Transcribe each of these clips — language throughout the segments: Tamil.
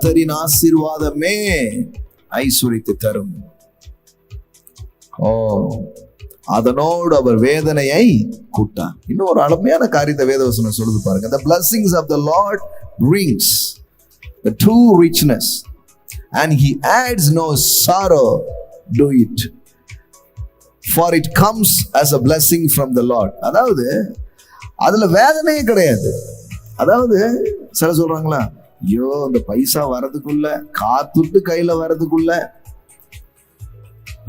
கர்த்தரின் ஆசீர்வாதமே ஐஸ்வரித்து தரும். ஓ அதனோடு அவர் வேதனையை கூட்டார். இன்னும் ஒரு அழமையான காரியத்தை வேதவசனம் சொல்லுது பாருங்க. The blessings of the Lord brings the true richness and he adds no sorrow to it. For it comes as a blessing from the lord. அதாவது அதுல வேதனையே கிடையாது. அதாவது சில சொல்றாங்களா? ஐயோ இந்த பைசா வர்றதுக்குள்ள காத்துட்டு கையில வர்றதுக்குள்ள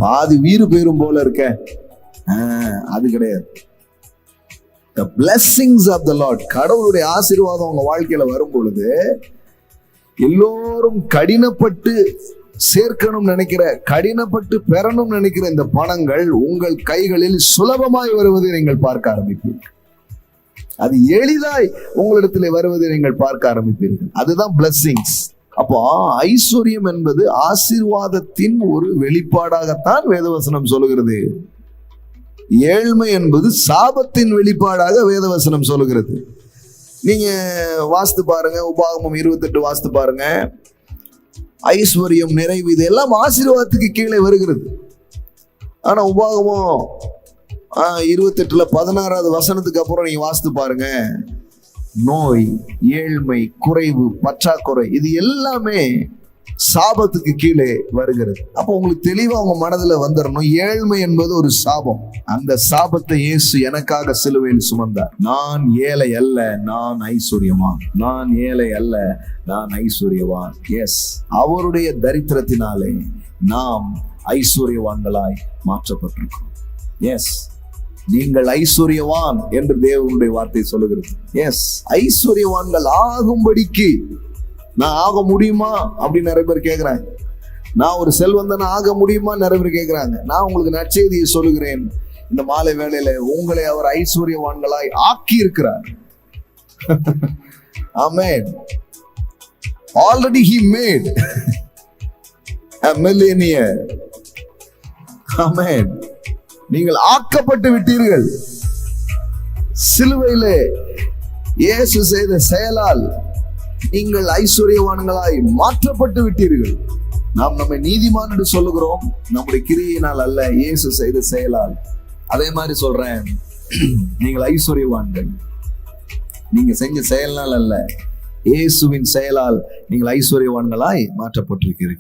பாதி வீறு போயிரும் போல இருக்க. அது கிடையாது. The blessings of the Lord கடவுளுடைய ஆசீர்வாதம் உங்க வாழ்க்கையில வரும் பொழுது எல்லோரும் கடினப்பட்டு சேர்க்கணும் நினைக்கிற கடினப்பட்டு பெறணும் நினைக்கிற இந்த பணங்கள் உங்கள் கைகளில் சுலபமாய் வருவதை நீங்கள் பார்க்க ஆரம்பிப்பீர்கள். அது எளிதாய் உங்களிடத்தில் வருவதை நீங்கள் பார்க்க ஆரம்பிப்பீர்கள். அதுதான் பிளஸ்ஸிங்ஸ் அப்போ ஐஸ்வர்யம் என்பது ஆசீர்வாதத்தின் ஒரு வெளிப்பாடாகத்தான் வேதவசனம் சொல்லுகிறது. ஏழ்மை என்பது சாபத்தின் வெளிப்பாடாக வேதவசனம் சொல்லுகிறது. நீங்க வாஸ்து பாருங்க உபாகமம் இருபத்தெட்டு வாஸ்து பாருங்க. ஐஸ்வர்யம் நிறைவு இது எல்லாம் ஆசீர்வாதத்துக்கு கீழே வருகிறது. ஆனா உபாகமம் இருபத்தெட்டுல பதினாறாவது வசனத்துக்கு அப்புறம் நீங்க வாசித்து பாருங்க. நோய் ஏழ்மை குறைவு பற்றாக்குறை இது எல்லாமே சாபத்துக்கு கீழே வருகிறது. அப்போ உங்களுக்கு தெளிவா உங்க மனதுல வந்துடணும் ஏழ்மை என்பது ஒரு சாபம். அந்த சாபத்தை இயேசு எனக்காக சிலுவையில் சுமந்தார். நான் ஏழை அல்ல நான் ஐஸ்வர்யவான். நான் ஏழை அல்ல நான் ஐஸ்வர்யவான். எஸ் அவருடைய தரித்திரத்தினாலே நாம் ஐஸ்வர்யவான்களாய் மாற்றப்பட்டிருக்கிறோம். எஸ் நீங்கள் ஐஸ்வர்யவான் என்று தேவனுடைய வார்த்தை சொல்லுகிறது. எஸ் ஐஸ்வர்யவான்கள் ஆகும்படிக்கு நான் ஆக முடியுமா அப்படின்னு நிறைய பேர் கேட்குறாங்க நான் ஒரு செல்வந்தன் ஆக முடியுமா நிறைய பேர் கேட்குறாங்க நான் உங்களுக்கு நற்செய்தியை சொல்லுகிறேன். இந்த மாலை வேளையில உங்களை அவர் ஐஸ்வர்யவான்களாய் ஆக்கி இருக்கிறார் amen already he made millionaire amen நீங்கள் ஆக்கப்பட்டு விட்டீர்கள். சிலுவையிலே இயேசு செய்த செயலால் நீங்கள் ஐஸ்வர்யவான்களாய் மாற்றப்பட்டு விட்டீர்கள். நாம் நம்மை நீதிமான் என்று சொல்லுகிறோம். நம்முடைய கிரியினால் அல்ல இயேசு செய்த செயலால். அதே மாதிரி சொல்றேன். நீங்கள் ஐஸ்வர்யவான்கள். நீங்க செஞ்ச செயல்னால் அல்ல. இயேசுவின் செயலால் நீங்கள் ஐஸ்வர்யவான்களாய் மாற்றப்பட்டிருக்கிறீர்கள்.